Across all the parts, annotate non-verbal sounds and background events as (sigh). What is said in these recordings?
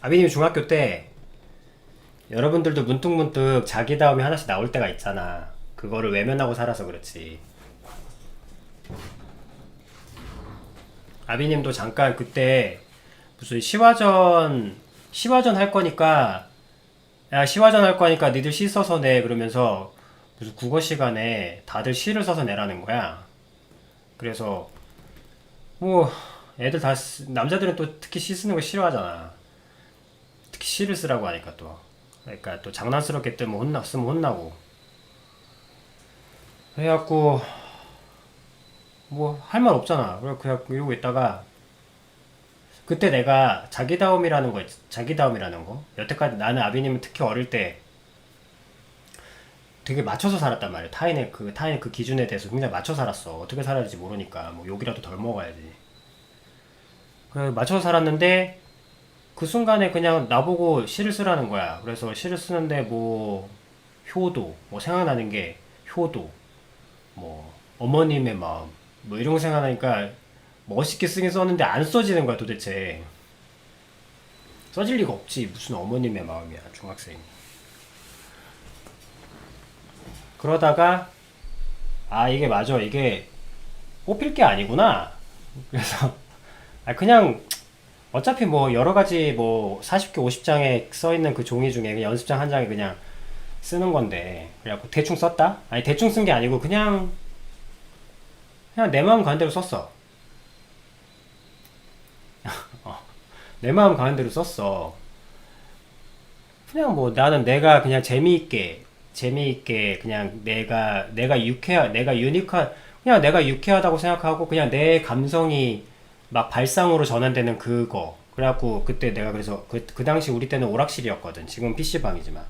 아비님 중학교 때 여러분들도 문득문득 자기 다음에 하나씩 나올 때가 있잖아. 그거를 외면하고 살아서 그렇지. 아비님도 잠깐 그때 무슨 시화전 시화전 할 거니까 야 시화전 할 거니까 니들 시 써서 내 그러면서 무슨 국어 시간에 다들 시를 써서 내라는 거야. 그래서 뭐 애들 다 쓰- 남자들은 또 특히 시 쓰는 거 싫어하잖아. 특히 시를 쓰라고 하니까 또 그러니까 또 장난스럽게 뜨면 혼나 쓰면 혼나고 그래갖고 뭐 할 말 없잖아. 그래 그냥 이러고 있다가 그때 내가 자기다움이라는 거, 있- 자기다움이라는 거. 여태까지 나는 아비님은 특히 어릴 때 되게 맞춰서 살았단 말이야. 타인의 그 타인의 그 기준에 대해서 굉장히 맞춰 살았어. 어떻게 살아야 될지 모르니까 뭐 욕이라도 덜 먹어야지. 그래 맞춰서 살았는데 그 순간에 그냥 나보고 시를 쓰라는 거야. 그래서 시를 쓰는데 뭐 효도, 뭐 생각나는 게 효도, 뭐 어머님의 마음, 뭐 이런 거 생각나니까 멋있게 쓰긴 썼는데 안 써지는 거야 도대체. 써질 리가 없지 무슨 어머님의 마음이야 중학생이. 그러다가 아 이게 맞아 이게 뽑힐 게 아니구나. 그래서 아 그냥 어차피 뭐 여러 가지 뭐 40개 50장에 써 있는 그 종이 중에 그냥 연습장 한 장에 그냥 쓰는 건데 그래갖고 대충 썼다? 아니 대충 쓴 게 아니고 그냥 그냥 내 마음 가는 대로 썼어. (laughs) 어, 내 마음 가는 대로 썼어. 그냥 뭐 나는 내가 그냥 재미있게 재미있게 그냥 내가 내가 유쾌하 내가 유니크한 그냥 내가 유쾌하다고 생각하고 그냥 내 감성이 막 발상으로 전환되는 그거. 그래갖고 그때 내가 그래서 그, 그 당시 우리 때는 오락실이었거든. 지금 PC방이지만.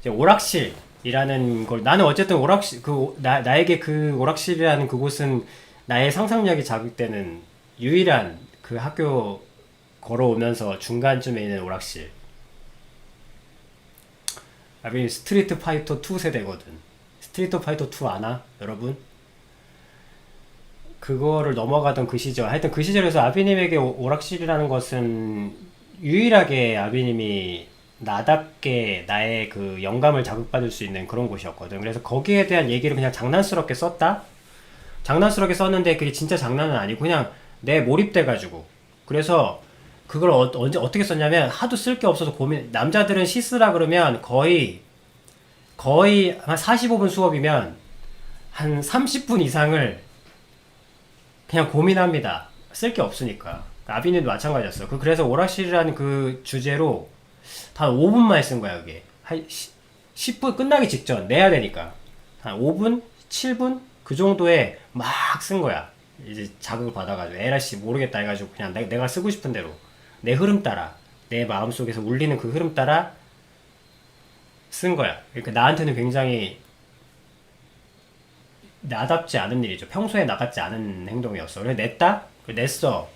이제 오락실이라는 걸 나는 어쨌든 오락실 그 나, 나에게 그 오락실이라는 그곳은 나의 상상력이 자극되는 유일한 그 학교 걸어오면서 중간쯤에 있는 오락실. 아비 스트리트 파이터 2 세대거든. 스트리트 파이터 2 아나 여러분 그거를 넘어가던 그 시절 하여튼 그 시절에서 아비님에게 오- 오락실이라는 것은 유일하게 아비님이 나답게 나의 그 영감을 자극받을 수 있는 그런 곳이었거든. 그래서 거기에 대한 얘기를 그냥 장난스럽게 썼다? 장난스럽게 썼는데 그게 진짜 장난은 아니고 그냥 내 몰입돼 가지고. 그래서 그걸 어, 언제, 어떻게 썼냐면 하도 쓸 게 없어서 고민, 남자들은 시 쓰라 그러면 거의, 거의 한 45분 수업이면 한 30분 이상을 그냥 고민합니다. 쓸 게 없으니까. 아비님도 마찬가지였어. 그 그래서 오락실이라는 그 주제로 단 5분만 쓴 거야, 그게. 한 10 분 끝나기 직전 내야 되니까. 한 5분, 7분 그 정도에 막 쓴 거야. 이제 자극을 받아가지고 에라씨 모르겠다 해가지고 그냥 내, 내가 쓰고 싶은 대로 내 흐름 따라 내 마음속에서 울리는 그 흐름 따라 쓴 거야. 그러니까 나한테는 굉장히 나답지 않은 일이죠. 평소에 나답지 않은 행동이었어. 그래 냈다? 그래, 냈어.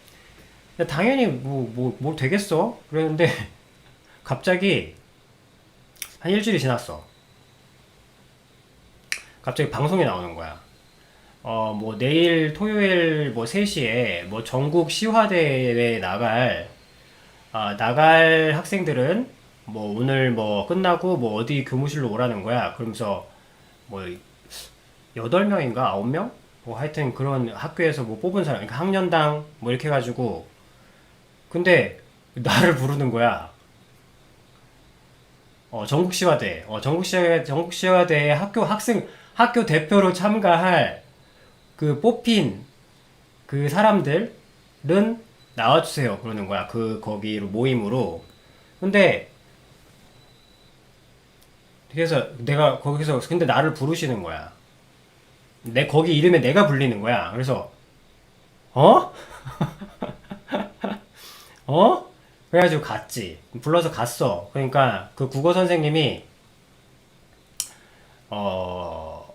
당연히 뭐뭐뭐 되겠어? 그랬는데 (laughs) 갑자기 한 일주일이 지났어. 갑자기 방송이 나오는 거야. 어, 뭐 내일 토요일 뭐 3시에 뭐 전국 시화대회에 나갈 아, 나갈 학생들은 뭐 오늘 뭐 끝나고 뭐 어디 교무실로 오라는 거야. 그러면서 뭐 여덟 명인가 아홉 명? 뭐 하여튼 그런 학교에서 뭐 뽑은 사람, 그러니까 학년당 뭐 이렇게 해가지고 근데 나를 부르는 거야. 어 전국시화대, 어 전국시화 전국시화대 학교 학생 학교 대표로 참가할 그 뽑힌 그 사람들은 나와주세요 그러는 거야. 그 거기로 모임으로. 근데 그래서 내가 거기서 근데 나를 부르시는 거야. 내 거기 이름에 내가 불리는 거야. 그래서 어? (laughs) 어? 그래가지고 갔지. 불러서 갔어. 그러니까 그 국어 선생님이 어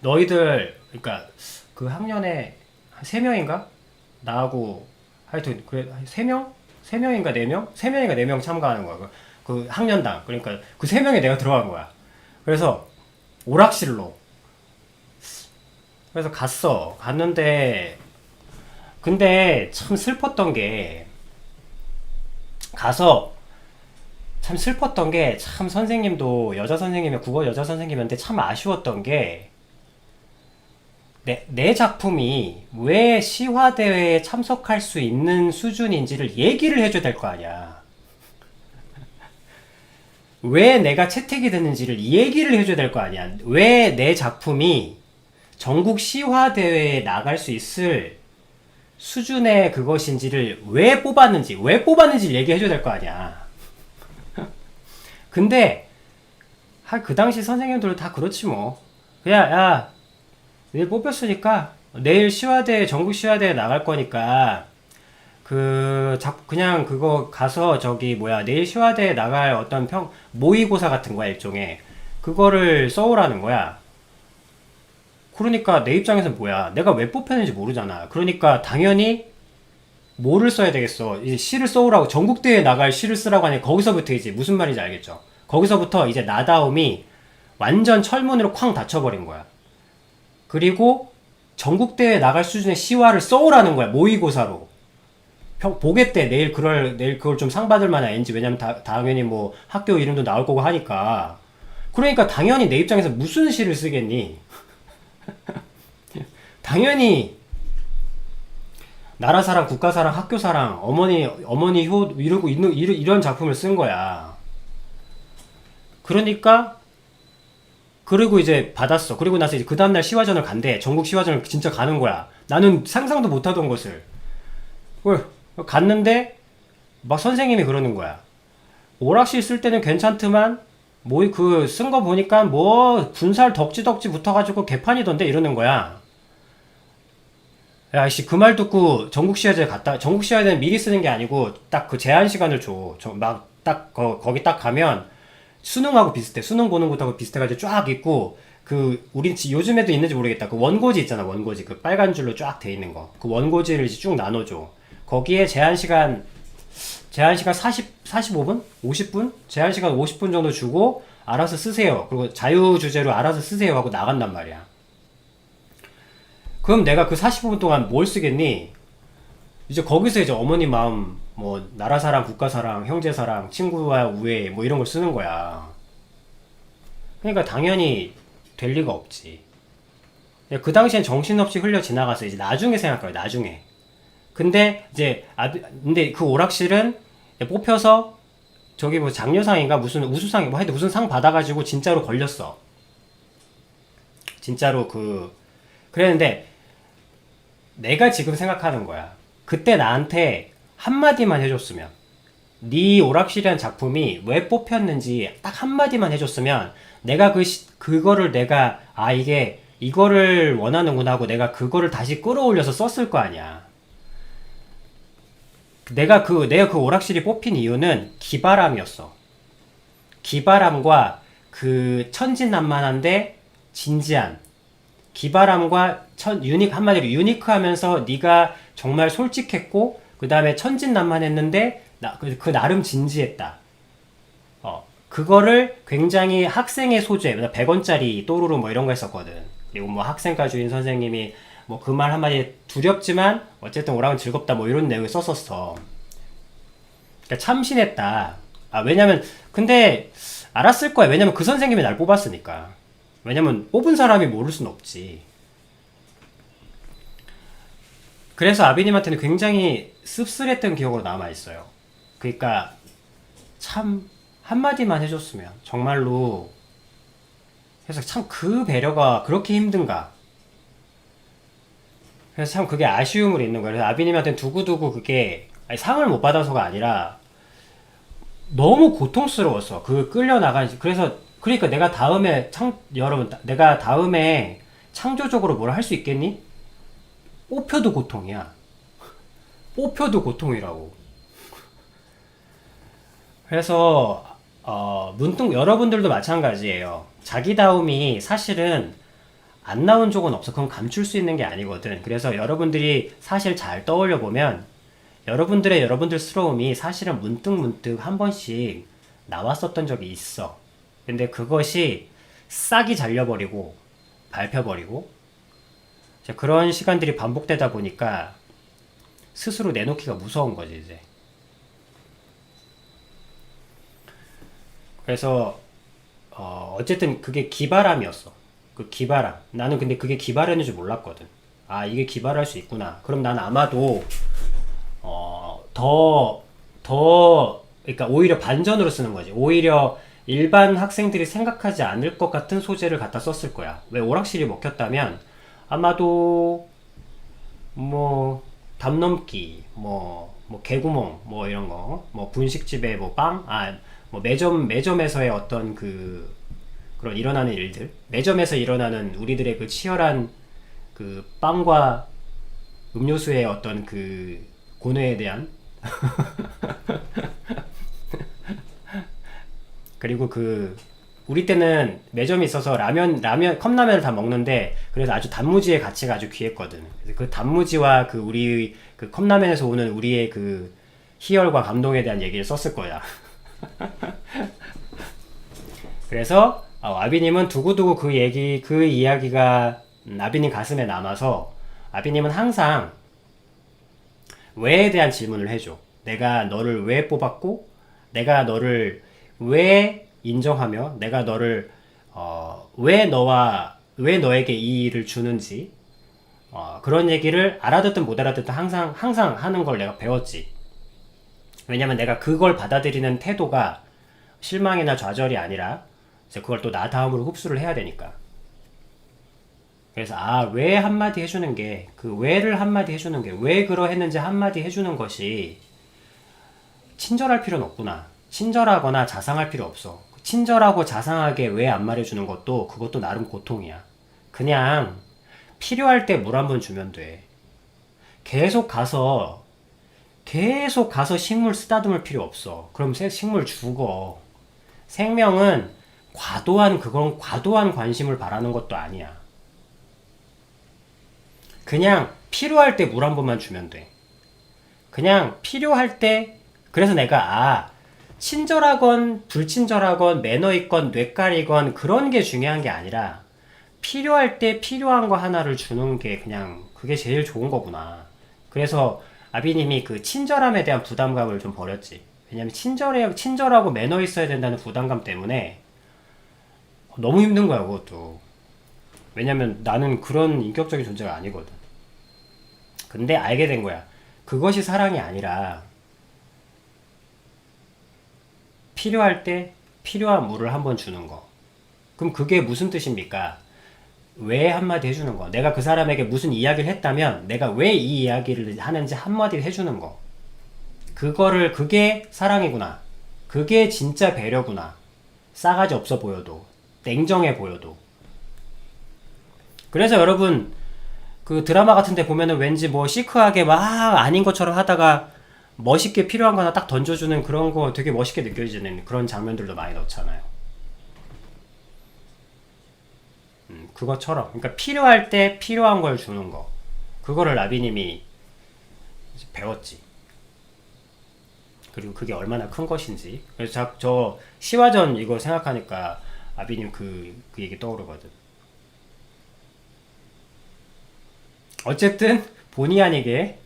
너희들 그러니까 그 학년에 한 세 명인가 나하고 하여튼 그래 세 명? 세 명인가 네 명? 세 명인가 네 명 참가하는 거야. 그, 그 학년당. 그러니까 그 세 명에 내가 들어간 거야. 그래서 오락실로 그래서 갔어. 갔는데 근데 참 슬펐던 게 가서 참 슬펐던 게 참 선생님도 여자 선생님이 국어 여자 선생님인데 참 아쉬웠던 게 내, 내 작품이 왜 시화대회에 참석할 수 있는 수준인지를 얘기를 해줘야 될 거 아니야. 왜 내가 채택이 됐는지를 얘기를 해줘야 될 거 아니야. 왜 내 작품이 전국 시화 대회에 나갈 수 있을 수준의 그것인지를 왜 뽑았는지, 왜 뽑았는지 얘기해 줘야 될 거 아니야. (laughs) 근데, 하, 그 당시 선생님들도 다 그렇지 뭐. 그냥, 야, 내일 뽑혔으니까, 내일 시화대, 전국 시화대에 나갈 거니까, 그, 자, 그냥 그거 가서 저기, 뭐야, 내일 시화대에 나갈 어떤 평, 모의고사 같은 거야, 일종의. 그거를 써오라는 거야. 그러니까 내 입장에서 뭐야? 내가 왜 뽑혔는지 모르잖아. 그러니까 당연히 뭐를 써야 되겠어? 이제 시를 써오라고 전국대회에 나갈 시를 쓰라고 하니 거기서부터 이제 무슨 말인지 알겠죠? 거기서부터 이제 나다움이 완전 철문으로 쾅 닫혀버린 거야. 그리고 전국대회에 나갈 수준의 시화를 써오라는 거야. 모의고사로. 평, 보겠대. 내일 그럴, 내일 그걸 좀 상 받을 만한 앤지. 왜냐면 다, 당연히 뭐 학교 이름도 나올 거고 하니까. 그러니까 당연히 내 입장에서 무슨 시를 쓰겠니? 당연히 나라 사랑, 국가 사랑, 학교 사랑, 어머니 어머니 효 이러고 이런 이런 작품을 쓴 거야. 그러니까 그리고 이제 받았어. 그리고 나서 이제 그 다음날 시화전을 간대. 전국 시화전을 진짜 가는 거야. 나는 상상도 못하던 것을. 어, 갔는데 막 선생님이 그러는 거야. 오락실 쓸 때는 괜찮더만 뭐 그 쓴 거 보니까 뭐 분살 덕지덕지 붙어가지고 개판이던데 이러는 거야. 야, 씨, 그 말 듣고 전국 시화제 갔다, 전국 시화제는 미리 쓰는 게 아니고 딱 그 제한 시간을 줘. 막딱 거기 딱 가면 수능하고 비슷해. 수능 보는 것하고 비슷해가지고 쫙 있고 그 우리 지- 요즘에도 있는지 모르겠다. 그 원고지 있잖아, 원고지. 그 빨간 줄로 쫙 돼 있는 거. 그 원고지를 이제 쭉 나눠줘. 거기에 제한 시간 제한 시간 40, 45분? 50분? 제한 시간 50분 정도 주고 알아서 쓰세요. 그리고 자유 주제로 알아서 쓰세요 하고 나간단 말이야. 그럼 내가 그 45분 동안 뭘 쓰겠니? 이제 거기서 이제 어머니 마음, 뭐 나라 사랑, 국가 사랑, 형제 사랑, 친구와 우애 뭐 이런 걸 쓰는 거야. 그러니까 당연히 될 리가 없지. 그 당시엔 정신없이 흘려 지나갔어. 이제 나중에 생각해요. 나중에. 근데 이제 아 근데 그 오락실은 뽑혀서 저기 뭐 장려상인가 무슨 우수상 뭐 하여튼 무슨 상 받아가지고 진짜로 걸렸어. 진짜로 그 그랬는데 내가 지금 생각하는 거야. 그때 나한테 한마디만 해줬으면 네 오락실이라는 작품이 왜 뽑혔는지 딱 한마디만 해줬으면 내가 그 시, 그거를 내가 아 이게 이거를 원하는구나 하고 내가 그거를 다시 끌어올려서 썼을 거 아니야. 내가 그 내가 그 오락실이 뽑힌 이유는 기바람이었어. 기바람과 그 천진난만한데 진지한 기바람과 천 유닉 한마디로 유니크하면서 네가 정말 솔직했고 그 다음에 천진난만했는데 나, 그, 그 나름 진지했다. 어 그거를 굉장히 학생의 소재, 100원짜리 또르르 뭐 이런 거 했었거든. 그리고 뭐 학생가 주인 선생님이 뭐 그 말 한마디 두렵지만 어쨌든 오락은 즐겁다 뭐 이런 내용을 썼었어. 그러니까 참신했다. 아 왜냐면 근데 알았을 거야. 왜냐면 그 선생님이 날 뽑았으니까. 왜냐면 뽑은 사람이 모를 순 없지. 그래서 아비님한테는 굉장히 씁쓸했던 기억으로 남아 있어요. 그러니까 참 한마디만 해줬으면 정말로 그래서 참 그 배려가 그렇게 힘든가. 그래서 참 그게 아쉬움을 있는 거예요. 그래서 아비님한테는 두고두고 그게 아니, 상을 못 받아서가 아니라 너무 고통스러웠어. 그 끌려나간, 그래서, 그러니까 내가 다음에 창, 여러분, 내가 다음에 창조적으로 뭘 할 수 있겠니? 뽑혀도 고통이야. 뽑혀도 고통이라고. 그래서, 어, 문득 여러분들도 마찬가지예요. 자기다움이 사실은 안 나온 적은 없어. 그건 감출 수 있는 게 아니거든. 그래서 여러분들이 사실 잘 떠올려 보면 여러분들의 여러분들스러움이 사실은 문득문득 한 번씩 나왔었던 적이 있어. 근데 그것이 싹이 잘려버리고 밟혀버리고 그런 시간들이 반복되다 보니까 스스로 내놓기가 무서운 거지 이제. 그래서 어, 어쨌든 그게 기발함이었어. 그 기발함. 나는 근데 그게 기발했는 줄 몰랐거든. 아 이게 기발할 수 있구나. 그럼 난 아마도 어, 더, 더, 그러니까 오히려 반전으로 쓰는 거지. 오히려 일반 학생들이 생각하지 않을 것 같은 소재를 갖다 썼을 거야. 왜 오락실이 먹혔다면 아마도 뭐 담넘기, 뭐, 뭐 개구멍, 뭐 이런 거, 뭐 분식집에 뭐 빵, 아, 뭐 매점 매점에서의 어떤 그 그런 일어나는 일들, 매점에서 일어나는 우리들의 그 치열한 그 빵과 음료수의 어떤 그 고뇌에 대한 (laughs) 그리고 그 우리 때는 매점이 있어서 라면 라면 컵라면을 다 먹는데 그래서 아주 단무지의 가치가 아주 귀했거든. 그래서 그 단무지와 그 우리 그 컵라면에서 오는 우리의 그 희열과 감동에 대한 얘기를 썼을 거야. (laughs) 그래서 어, 아비님은 두고두고 그 얘기 그 이야기가 음, 아비님 가슴에 남아서 아비님은 항상 왜에 대한 질문을 해줘. 내가 너를 왜 뽑았고, 내가 너를 왜 인정하며, 내가 너를 어, 왜 너와 왜 너에게 이 일을 주는지 어, 그런 얘기를 알아듣든 못 알아듣든 항상 항상 하는 걸 내가 배웠지. 왜냐면 내가 그걸 받아들이는 태도가 실망이나 좌절이 아니라 이제 그걸 또 나 다음으로 흡수를 해야 되니까. 그래서 아 왜 한마디 해주는 게 그 왜를 한마디 해주는 게 왜 그러했는지 한마디 해주는 것이 친절할 필요는 없구나 친절하거나 자상할 필요 없어. 친절하고 자상하게 왜 안 말해주는 것도 그것도 나름 고통이야. 그냥 필요할 때 물 한 번 주면 돼. 계속 가서 계속 가서 식물 쓰다듬을 필요 없어. 그럼 새 식물 죽어. 생명은 과도한 그건 과도한 관심을 바라는 것도 아니야. 그냥 필요할 때 물 한 번만 주면 돼. 그냥 필요할 때 그래서 내가 아 친절하건 불친절하건 매너 있건 뇌깔이건 그런 게 중요한 게 아니라 필요할 때 필요한 거 하나를 주는 게 그냥 그게 제일 좋은 거구나. 그래서 아비님이 그 친절함에 대한 부담감을 좀 버렸지. 왜냐면 친절해 친절하고 매너 있어야 된다는 부담감 때문에 너무 힘든 거야 그것도. 왜냐면 나는 그런 인격적인 존재가 아니거든. 근데 알게 된 거야. 그것이 사랑이 아니라 필요할 때 필요한 물을 한번 주는 거. 그럼 그게 무슨 뜻입니까? 왜 한마디 해주는 거. 내가 그 사람에게 무슨 이야기를 했다면 내가 왜 이 이야기를 하는지 한마디 해주는 거. 그거를, 그게 사랑이구나. 그게 진짜 배려구나. 싸가지 없어 보여도. 냉정해 보여도. 그래서 여러분, 그 드라마 같은 데 보면은 왠지 뭐 시크하게 막 아닌 것처럼 하다가 멋있게 필요한 거 하나 딱 던져주는 그런 거 되게 멋있게 느껴지는 그런 장면들도 많이 넣잖아요. 음, 그것처럼. 그러니까 필요할 때 필요한 걸 주는 거. 그거를 라비님이 배웠지. 그리고 그게 얼마나 큰 것인지. 그래서 자, 저 시화전 이거 생각하니까 아비님 그, 그 얘기 떠오르거든. 어쨌든 본의 아니게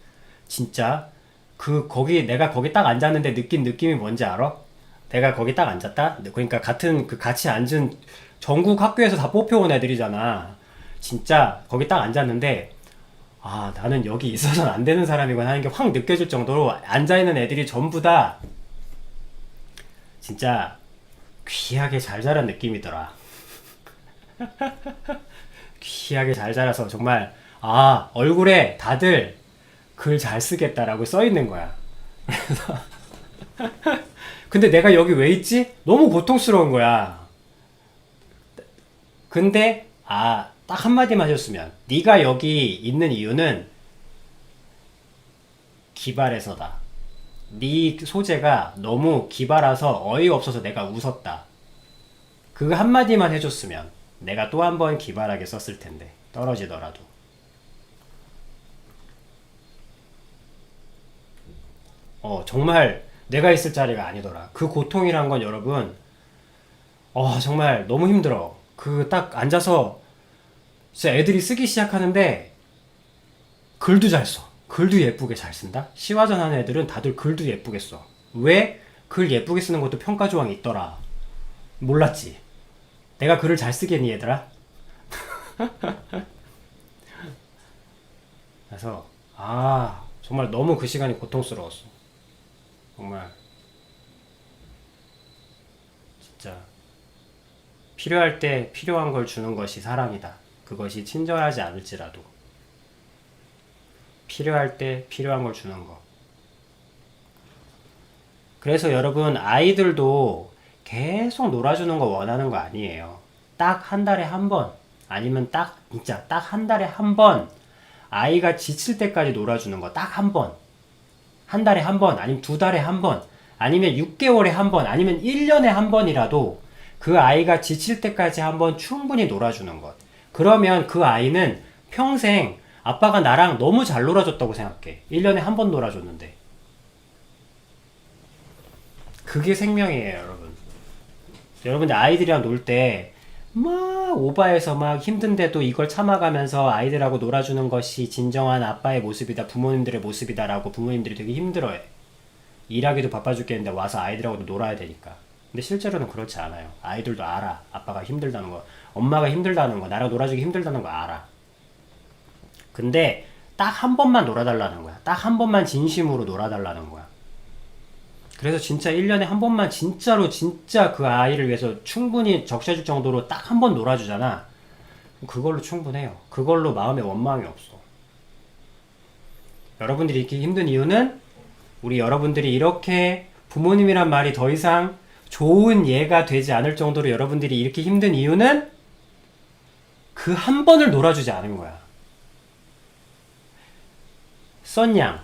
진짜 그 거기 내가 거기 딱 앉았는데 느낀 느낌이 뭔지 알아? 내가 거기 딱 앉았다. 그러니까 같은 그 같이 앉은 전국 학교에서 다 뽑혀온 애들이잖아. 진짜 거기 딱 앉았는데 아 나는 여기 있어서는 안 되는 사람이구나 하는 게 확 느껴질 정도로 앉아 있는 애들이 전부 다 진짜 귀하게 잘 자란 느낌이더라. (laughs) 귀하게 잘 자라서 정말 아, 얼굴에 다들 글 잘 쓰겠다라고 써 있는 거야. 그래서 (laughs) 근데 내가 여기 왜 있지? 너무 고통스러운 거야. 근데 아, 딱 한마디만 해줬으면 네가 여기 있는 이유는 기발해서다. 네 소재가 너무 기발해서 어이없어서 내가 웃었다. 그 한마디만 해줬으면 내가 또 한 번 기발하게 썼을 텐데 떨어지더라도. 어, 정말 내가 있을 자리가 아니더라. 그 고통이란 건 여러분, 어, 정말 너무 힘들어. 그 딱 앉아서 진짜 애들이 쓰기 시작하는데 글도 잘 써. 글도 예쁘게 잘 쓴다? 시화전 하는 애들은 다들 글도 예쁘게 써. 왜? 글 예쁘게 쓰는 것도 평가 조항이 있더라. 몰랐지? 내가 글을 잘 쓰겠니, 얘들아? (laughs) 그래서, 아, 정말 너무 그 시간이 고통스러웠어. 정말. 진짜. 필요할 때 필요한 걸 주는 것이 사랑이다. 그것이 친절하지 않을지라도. 필요할 때 필요한 걸 주는 거. 그래서 여러분, 아이들도 계속 놀아주는 거 원하는 거 아니에요. 딱 한 달에 한 번, 아니면 딱, 진짜 딱 한 달에 한 번, 아이가 지칠 때까지 놀아주는 거 딱 한 번. 한 달에 한 번, 아니면 두 달에 한 번, 아니면 6개월에 한 번, 아니면 1년에 한 번이라도 그 아이가 지칠 때까지 한번 충분히 놀아주는 것. 그러면 그 아이는 평생 아빠가 나랑 너무 잘 놀아줬다고 생각해. 1년에 한 번 놀아줬는데. 그게 생명이에요, 여러분. 여러분들 아이들이랑 놀 때, 막 오바해서 막 힘든데도 이걸 참아가면서 아이들하고 놀아주는 것이 진정한 아빠의 모습이다, 부모님들의 모습이다라고 부모님들이 되게 힘들어해. 일하기도 바빠 죽겠는데 와서 아이들하고도 놀아야 되니까. 근데 실제로는 그렇지 않아요. 아이들도 알아. 아빠가 힘들다는 거. 엄마가 힘들다는 거. 나랑 놀아주기 힘들다는 거 알아. 근데 딱 한 번만 놀아달라는 거야. 딱 한 번만 진심으로 놀아달라는 거야. 그래서 진짜 1년에 한 번만 진짜로 진짜 그 아이를 위해서 충분히 적셔줄 정도로 딱 한 번 놀아주잖아. 그걸로 충분해요. 그걸로 마음에 원망이 없어. 여러분들이 이렇게 힘든 이유는 우리 여러분들이 이렇게 부모님이란 말이 더 이상 좋은 예가 되지 않을 정도로 여러분들이 이렇게 힘든 이유는 그 한 번을 놀아주지 않은 거야. 썬양,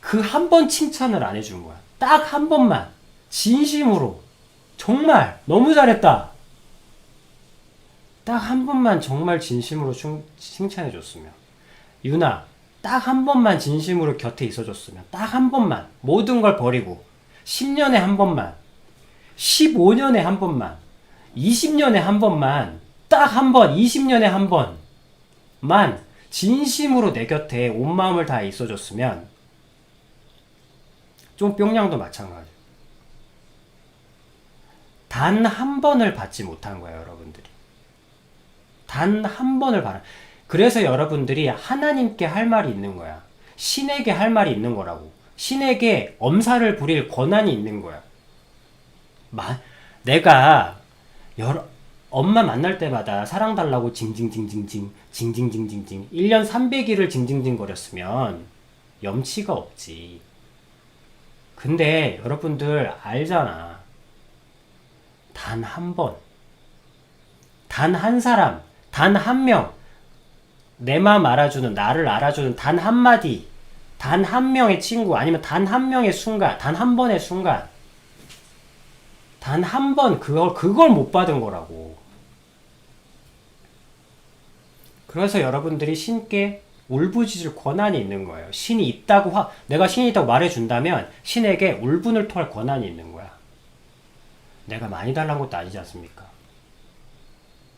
그 한 번 칭찬을 안 해준 거야. 딱 한 번만. 진심으로. 정말, 너무 잘했다. 딱 한 번만 정말 진심으로 충- 칭찬해 줬으면. 유나, 딱 한 번만 진심으로 곁에 있어 줬으면. 딱 한 번만. 모든 걸 버리고. 10년에 한 번만. 15년에 한 번만. 20년에 한 번만. 딱 한 번. 20년에 한 번만. 진심으로 내 곁에 온 마음을 다 있어 줬으면 좀 뿅냥도 마찬가지. 단 한 번을 받지 못한 거예요, 여러분들이. 단 한 번을 받아. 그래서 여러분들이 하나님께 할 말이 있는 거야. 신에게 할 말이 있는 거라고. 신에게 엄살을 부릴 권한이 있는 거야. 마, 내가 여러, 엄마 만날 때마다 사랑 달라고 징징징징징 징징징징징 1년 300일을 징징징 거렸으면 염치가 없지. 근데 여러분들 알잖아. 단 한 번. 단 한 사람. 단 한 명. 내 마음 알아주는, 나를 알아주는 단 한마디. 단 한 명의 친구. 아니면 단 한 명의 순간. 단 한 번의 순간. 단 한 번 그걸, 그걸 못 받은 거라고. 그래서 여러분들이 신께 울부짖을 권한이 있는 거예요. 신이 있다고 화, 내가 신이 있다고 말해준다면 신에게 울분을 토할 권한이 있는 거야. 내가 많이 달라는 것도 아니지 않습니까?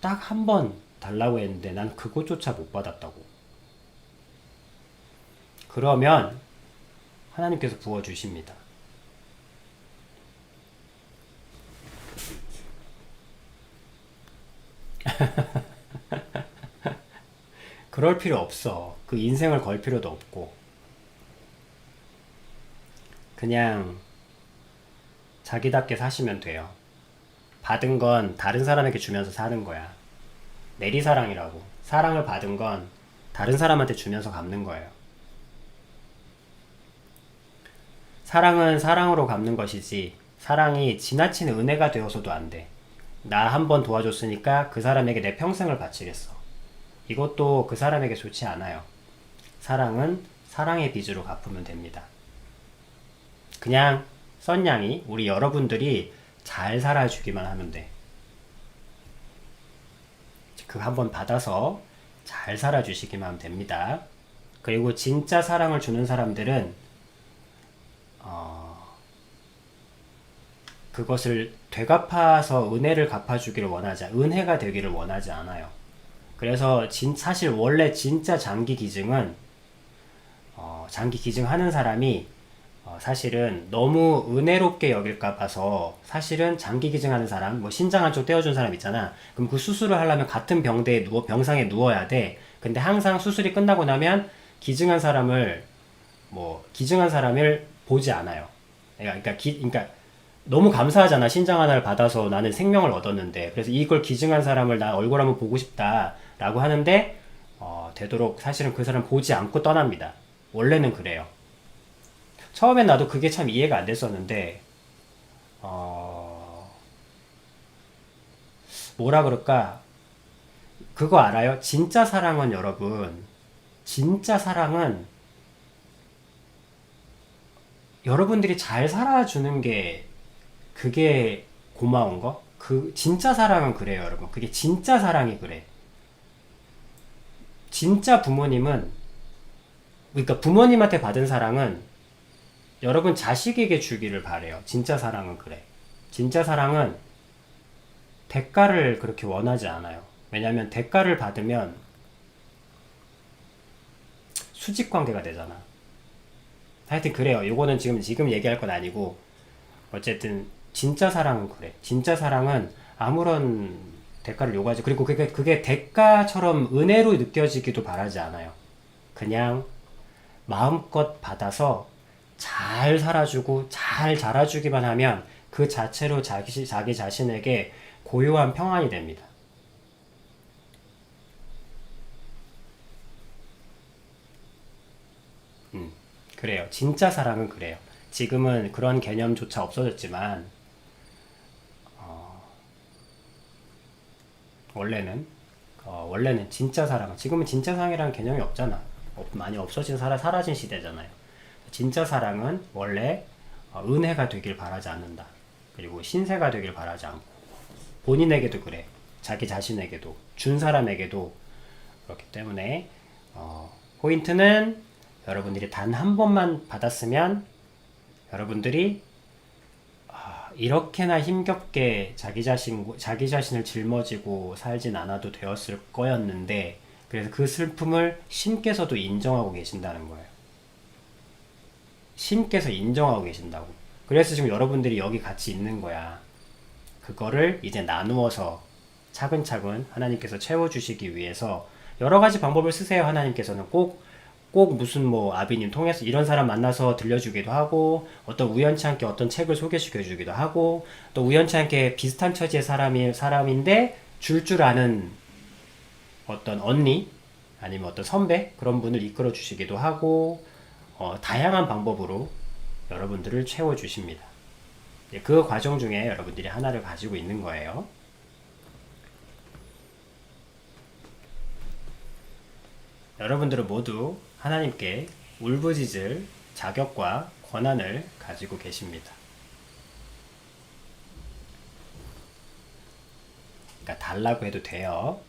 딱 한 번 달라고 했는데 난 그것조차 못 받았다고. 그러면 하나님께서 부어주십니다. (laughs) 그럴 필요 없어. 그 인생을 걸 필요도 없고. 그냥 자기답게 사시면 돼요. 받은 건 다른 사람에게 주면서 사는 거야. 내리사랑이라고. 사랑을 받은 건 다른 사람한테 주면서 갚는 거예요. 사랑은 사랑으로 갚는 것이지, 사랑이 지나친 은혜가 되어서도 안 돼. 나 한 번 도와줬으니까 그 사람에게 내 평생을 바치겠어. 이것도 그 사람에게 좋지 않아요. 사랑은 사랑의 빚으로 갚으면 됩니다. 그냥 썬양이 우리 여러분들이 잘 살아주기만 하면 돼. 그 한번 받아서 잘 살아주시기만 하면 됩니다. 그리고 진짜 사랑을 주는 사람들은 어, 그것을 되갚아서 은혜를 갚아주기를 원하지 은혜가 되기를 원하지 않아요. 그래서 진, 사실 원래 진짜 장기 기증은 어, 장기 기증하는 사람이 어, 사실은 너무 은혜롭게 여길까 봐서 사실은 장기 기증하는 사람, 뭐 신장 한쪽 떼어준 사람 있잖아. 그럼 그 수술을 하려면 같은 병대에 누워 병상에 누워야 돼. 근데 항상 수술이 끝나고 나면 기증한 사람을 뭐 기증한 사람을 보지 않아요. 그러니까 기, 그러니까 너무 감사하잖아. 신장 하나를 받아서 나는 생명을 얻었는데. 그래서 이걸 기증한 사람을 나 얼굴 한번 보고 싶다 라고 하는데 어, 되도록 사실은 그 사람 보지 않고 떠납니다. 원래는 그래요. 처음엔 나도 그게 참 이해가 안 됐었는데 어, 뭐라 그럴까? 그거 알아요? 진짜 사랑은 여러분, 진짜 사랑은 여러분들이 잘 살아주는 게 그게 고마운 거? 그 진짜 사랑은 그래요, 여러분. 그게 진짜 사랑이 그래. 진짜 부모님은 그러니까 부모님한테 받은 사랑은 여러분 자식에게 주기를 바래요. 진짜 사랑은 그래. 진짜 사랑은 대가를 그렇게 원하지 않아요. 왜냐하면 대가를 받으면 수직 관계가 되잖아. 하여튼 그래요. 요거는 지금 지금 얘기할 건 아니고 어쨌든 진짜 사랑은 그래. 진짜 사랑은 아무런 대가를 요구하지. 그리고 그게 그게 대가처럼 은혜로 느껴지기도 바라지 않아요. 그냥 마음껏 받아서 잘 살아주고 잘 자라주기만 하면 그 자체로 자기, 자기 자신에게 고요한 평안이 됩니다. 음, 그래요. 진짜 사랑은 그래요. 지금은 그런 개념조차 없어졌지만, 원래는, 어, 원래는 진짜 사랑, 지금은 진짜 사랑이라는 개념이 없잖아. 없- 많이 없어진, 사라, 사라진 시대잖아요. 진짜 사랑은 원래 어, 은혜가 되길 바라지 않는다. 그리고 신세가 되길 바라지 않고 본인에게도 그래. 자기 자신에게도 준 사람에게도 그렇기 때문에 어, 포인트는 여러분들이 단 한 번만 받았으면 여러분들이 아, 이렇게나 힘겹게 자기 자신 자기 자신을 짊어지고 살진 않아도 되었을 거였는데 그래서 그 슬픔을 신께서도 인정하고 계신다는 거예요. 신께서 인정하고 계신다고. 그래서 지금 여러분들이 여기 같이 있는 거야. 그거를 이제 나누어서 차근차근 하나님께서 채워주시기 위해서 여러 가지 방법을 쓰세요. 하나님께서는 꼭, 꼭 무슨 뭐 아비님 통해서 이런 사람 만나서 들려주기도 하고 어떤 우연치 않게 어떤 책을 소개시켜 주기도 하고 또 우연치 않게 비슷한 처지의 사람이, 사람인데 줄줄 아는 어떤 언니 아니면 어떤 선배 그런 분을 이끌어 주시기도 하고 어, 다양한 방법으로 여러분들을 채워 주십니다. 예, 그 과정 중에 여러분들이 하나를 가지고 있는 거예요. 여러분들은 모두 하나님께 울부짖을 자격과 권한을 가지고 계십니다. 그러니까 달라고 해도 돼요.